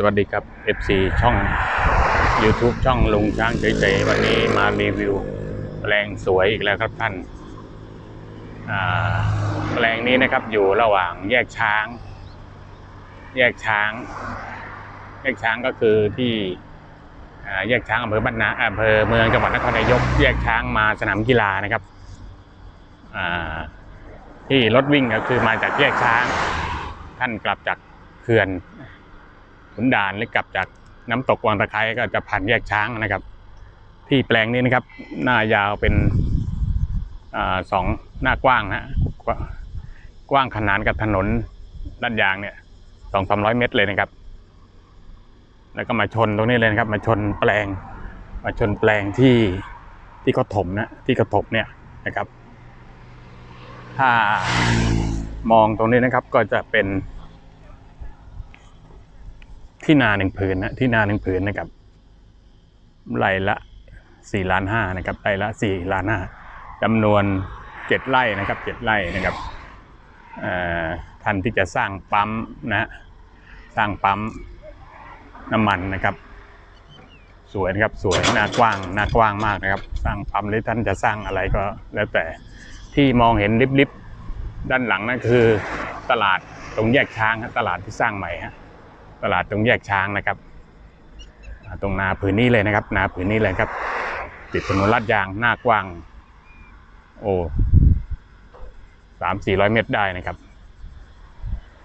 สวัสดีครับ FC ช่อง YouTube ช่องลุงช้างเฉยๆวันนี้มารีวิวแปลงสวยอีกแล้วครับท่านาแปลงนี้นะครับอยู่ระหว่างแยกช้าง แยกช้าง แยกช้างก็คือที่แยกช้างอำเภอบ้านนาอำเภอเมืองจังหวัดนครนายก แยกช้างมาสนามกีฬานะครับที่รถวิ่งก็คือมาจากแยกช้าง ท่านกลับจากเขื่อน ขุนด่านหรือกลับจากน้ำตกวังตะไคร้ก็จะผ่านแยกช้างนะครับ ที่แปลงนี้นะครับ หน้ายาวเป็นอสองหน้ากว้างฮะกวกว้างขนานกับถนนด้านยางเนี่ยสองสามร้อยเมตรเลยนะครับ แล้วก็มาชนตรงนี้เลยนะครับ มาชนแปลง มาชนแปลงที่ที่เขาถมนะที่เขาถมเนี่ยนะครับ ถ้ามองตรงนี้นะครับก็จะเป็น ที่นาหนึ่งผืนนะที่นาหนึ่งผืนนะครับไร่ละสี่ล้านห้านะครับไร่ละสี่ล้านห้าจำนวนเจ็ดไร่นะครับเจ็ดไร่นะครับท่านที่จะสร้างปั๊มนะฮะสร้างปั๊มน้ำมันนะครับ สวยนะครับสวยหน้ากว้างหน้ากว้างมากนะครับ สร้างปั๊มหรือท่านจะสร้างอะไรก็แล้วแต่ที่มองเห็นลิบๆด้านหลังนั่นคือตลาดตรงแยกช้างฮะตลาดที่สร้างใหม่ฮะ ตลาดตรงแยกช้างนะครับ ตรงนาผืนนี้เลยนะครับ นาผืนนี้เลยครับ ติดถนนลาดยางหน้ากว้าง โอ้สามสี่ร้อยเมตรได้นะครับ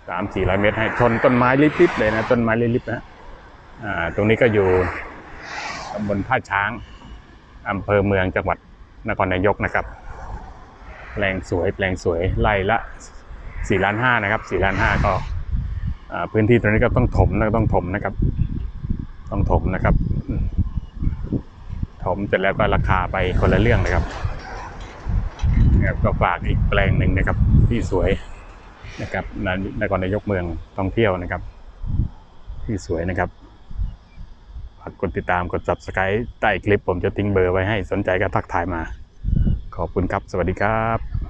สามสี่ร้อยเมตรให้ชนต้นไม้ลิบๆเลยนะต้นไม้ลิบๆนะอ่าตรงนี้ก็อยู่ตำบลท่าช้างอำเภอเมืองจังหวัดนครนายกนะครับ แปลงสวยแปลงสวยไร่ละสี่ล้านห้านะครับสี่ล้านห้าก็อ่า พื้นที่ตรงนี้ก็ต้องถมนะต้องถมนะครับ ต้องถมนะครับ ถมเสร็จแล้วก็ราคาไปคนละเรื่องนะครับนะครับก็ฝากอีกแปลงหนึ่งนะครับ ที่สวยนะครับนนครนายกเมืองท่องเที่ยวนะครับ ที่สวยนะครับฝากกดติดตามกด subscribe ใต้คลิปผมจะทิ้งเบอร์ไว้ให้สนใจก็ทักทายมา ขอบคุณครับ สวัสดีครับ